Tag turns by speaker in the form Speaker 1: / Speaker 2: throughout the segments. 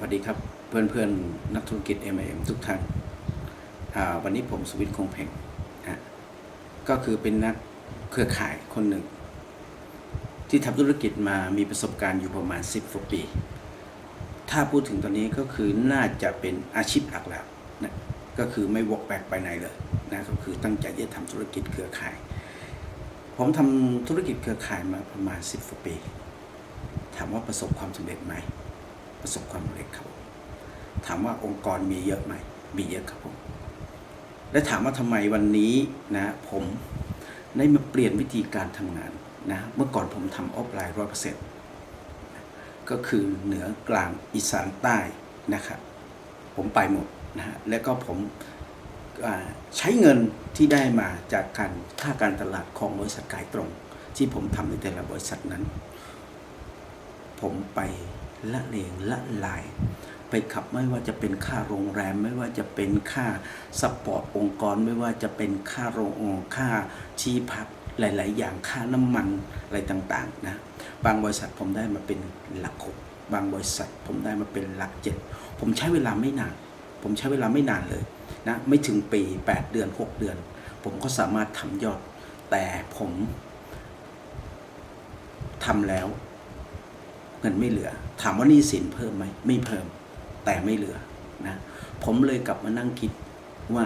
Speaker 1: สวัสดีครับเพื่อนเพื่อนนักธุรกิจ M.I.M ทุกท่านวันนี้ผมสวิทย์คงเพ่งอะก็คือเป็นนักเครือข่ายคนหนึ่ง ที่ทำธุรกิจมามีประสบการณ์อยู่ประมาณ 10กว่าปี ถ้าพูดถึงตอนนี้ก็คือน่าจะเป็นอาชีพหลักแล้วนะก็คือไม่วกแวกไปไหนเลยนะก็คือตั้งใจจะทำธุรกิจเครือข่าย ผมทำธุรกิจเครือข่ายมาประมาณ 10กว่าปี ถามว่าประสบความสำเร็จไหม ประสบความสำเร็จครับถามว่าองค์กรมีเยอะไหม มีเยอะครับผม และถามว่าทำไมวันนี้นะผมได้มาเปลี่ยนวิธีการทำงานนะ เมื่อก่อนผมทำออฟไลน์ร้อยเปอร์เซ็นต์ก็คือเหนือกลางอีสานใต้นะครับผมไปหมดนะฮะ แล้วก็ผมใช้เงินที่ได้มาจากการค่าการตลาดของบริษัทขายตรง ที่ผมทำในแต่ละบริษัทนั้น ผมไป ละเลงละลาย ไปขับไม่ว่าจะเป็นค่าโรงแรม ไม่ว่าจะเป็นค่าสปอร์ตองค์กร ไม่ว่าจะเป็นค่าโรงค่าที่พักหลาย ๆ อย่างค่าน้ำมันอะไรต่าง ๆ นะ บางบริษัทผมได้มาเป็นหลักหกบางบริษัทผมได้มาเป็นหลักเจ็ดผมใช้เวลาไม่นาน ผมใช้เวลาไม่นานเลยนะไม่ถึงปี 8 เดือน 6 เดือน ผมก็สามารถทำยอด แต่ผมทำแล้ว เงินไม่เหลือ ถามว่านี้สินเพิ่มไหมไม่เพิ่ม แต่ไม่เหลือนะผมเลยกลับมานั่งคิดว่า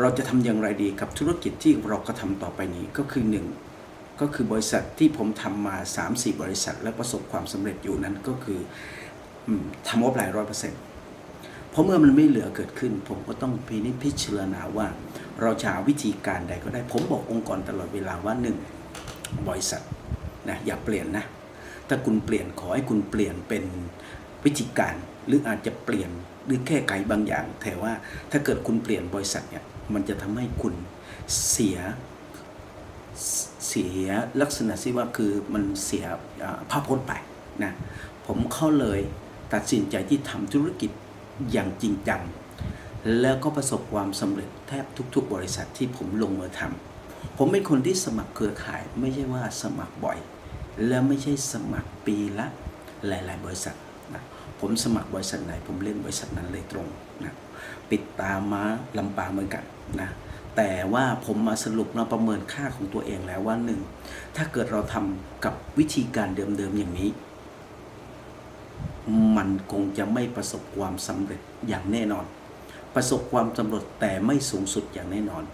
Speaker 1: เราจะทำอย่างไรดีกับธุรกิจที่เราก็ทำต่อไปนี้ก็คือหนึ่งก็คือบริษัทที่ผมทำมา 3-4 บริษัท และประสบความสำเร็จอยู่นั้นก็คือทำออฟไลน์ร้อยเปอร์เซ็นต์เพราะเมื่อมันไม่เหลือเกิดขึ้น ผมก็ต้องพินิจพิจารณาว่า เราจะหาวิธีการใดก็ได้ ผมบอกองค์กรตลอดเวลาว่าหนึ่งบริษัทนะอย่าเปลี่ยนนะ ถ้าคุณเปลี่ยนขอให้คุณเปลี่ยนเป็นวิธีการหรืออาจจะเปลี่ยนหรือแก้ไขบางอย่าง แต่ว่าถ้าเกิดคุณเปลี่ยนบริษัทเนี่ยมันจะทำให้คุณเสียเสียลักษณะที่ว่าคือมันเสียภาพพจน์ไปนะผมเข้าเลยตัดสินใจที่ทำธุรกิจอย่างจริงจังแล้วก็ประสบความสำเร็จแทบทุก ๆ บริษัทที่ผมลงมือทำผมเป็นคนที่สมัครเครือข่ายไม่ใช่ว่าสมัครบ่อย แล้วไม่ใช่สมัครปีละหลาย ๆ บริษัทนะผมสมัครบริษัทไหน ผมเล่นบริษัทนั้นเลยตรงนะปิดตามาลำปางเหมือนกันนะแต่ว่าผมมาสรุปมาประเมินค่าของตัวเองแล้วว่าหนึ่งถ้าเกิดเราทำกับวิธีการเดิมๆอย่างนี้ มันคงจะไม่ประสบความสำเร็จอย่างแน่นอน ประสบความสำเร็จแต่ไม่สูงสุดอย่างแน่นอน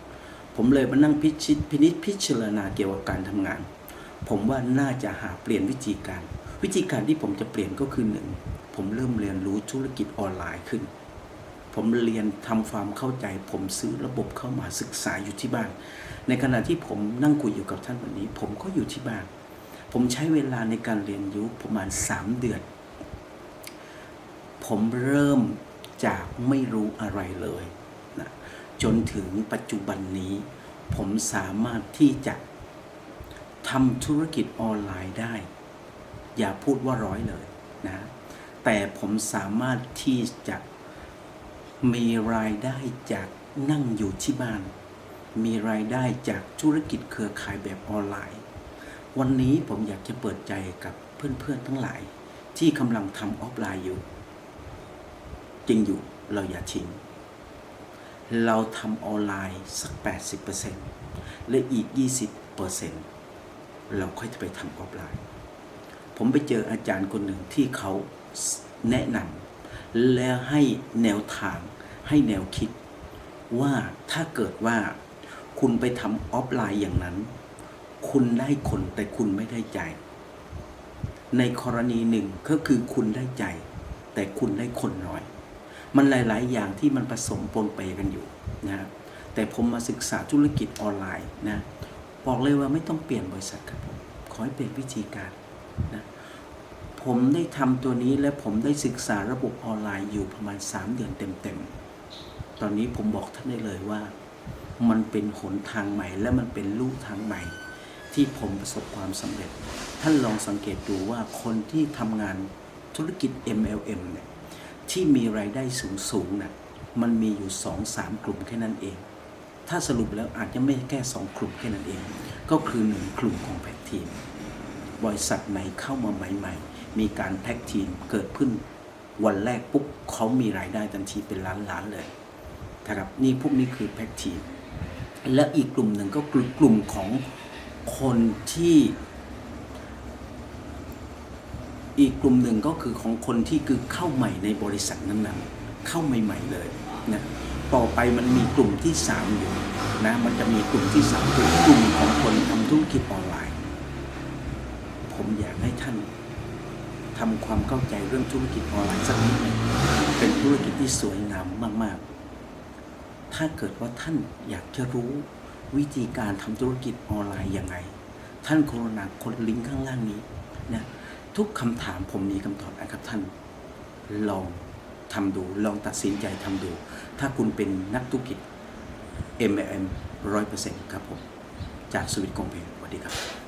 Speaker 1: ผมเลยมานั่งพิชิตพินิจพิจารณาเกี่ยวกับการทำงาน ผมว่าน่าจะหาเปลี่ยนวิธีการ วิธีการที่ผมจะเปลี่ยนก็คือหนึ่งผมเริ่มเรียนรู้ธุรกิจออนไลน์ขึ้น ผมเรียนทำความเข้าใจ ผมซื้อระบบเข้ามาศึกษาอยู่ที่บ้าน ในขณะที่ผมนั่งคุยอยู่กับท่านวันนี้ ผมก็อยู่ที่บ้าน ผมใช้เวลาในการเรียนรู้ประมาณ 3 เดือน ผมเริ่มจากไม่รู้อะไรเลยนะจนถึงปัจจุบันนี้ ผมสามารถที่จะ ทำธุรกิจออนไลน์ได้ อย่าพูดว่าร้อยเลยนะ แต่ผมสามารถที่จะมีรายได้จากนั่งอยู่ที่บ้าน มีรายได้จากธุรกิจเครือข่ายแบบออนไลน์ วันนี้ผมอยากจะเปิดใจกับเพื่อนๆทั้งหลาย ที่กำลังทำออฟไลน์อยู่ จริงอยู่เราอย่าทิ้งเราทำออนไลน์สัก 80%และอีก 20%เร เราค่อยจะไปทำออฟไลน์ ผมไปเจออาจารย์คนหนึ่งที่เขาแนะนำแล้วให้แนวทางให้แนวคิด ว่าถ้าเกิดว่าคุณไปทำออฟไลน์อย่างนั้น คุณได้คนแต่คุณไม่ได้ใจ ในกรณีหนึ่งก็คือคุณได้ใจ แต่คุณได้คนน้อย มันหลาย ๆ อย่างที่มันผสมปนไปกันอยู่นะแต่ผมมาศึกษาธุรกิจออนไลน์นะ บอกเลยว่าไม่ต้องเปลี่ยนบริษัทครับผมขอให้เปลี่ยนวิธีการนะผมได้ทำตัวนี้และผมได้ศึกษาระบบออนไลน์อยู่ประมาณ 3 เดือนเต็มๆ ตอนนี้ผมบอกท่านได้เลยว่า มันเป็นหนทางใหม่ และมันเป็นลู่ทางใหม่ ที่ผมประสบความสำเร็จ ท่านลองสังเกตดูว่าคนที่ทำงานธุรกิจ MLM เนี่ยที่มีรายได้สูงๆนะ่ะมันมีอยู่สองสามกลุ่มแค่นั้นเอง ถ้าสรุปแล้วอาจจะไม่แค่สองกลุ่มแค่นั้นเอง ก็คือหนึ่งกลุ่มของแพ็กทีม บริษัทไหนเข้ามาใหม่ ๆ มีการแพ็กทีมเกิดขึ้นวันแรกปุ๊บเขามีรายได้ทันทีเป็นล้านล้านๆเลยนะครับนี่พวกนี้คือแพ็กทีม และอีกกลุ่มหนึ่งก็คือกลุ่มของคนที่ อีกกลุ่มหนึ่งก็คือของคนที่คือเข้าใหม่ในบริษัทนั้นๆ เข้าใหม่ๆเลยนะ ต่อไปมันมีกลุ่มที่สามอยู่นะมันจะมีกลุ่มที่สามคือกลุ่มของคนทำธุรกิจออนไลน์ ผมอยากให้ท่านทำความเข้าใจเรื่องธุรกิจออนไลน์สักนิดหนึ่งเป็นธุรกิจที่สวยงามมาก ๆ ถ้าเกิดว่าท่านอยากจะรู้วิธีการทำธุรกิจออนไลน์ยังไง ท่านโครนาคนลิงก์ข้างล่างนี้นะทุกคำถามผมมีคำตอบนะครับท่านลอง ทำดู ลองตัดสินใจทำดู ถ้าคุณเป็นนักธุรกิจ MLM ร้อยเปอร์เซ็นต์ครับผม จากสวิตกงเพลงสวัสดีครับ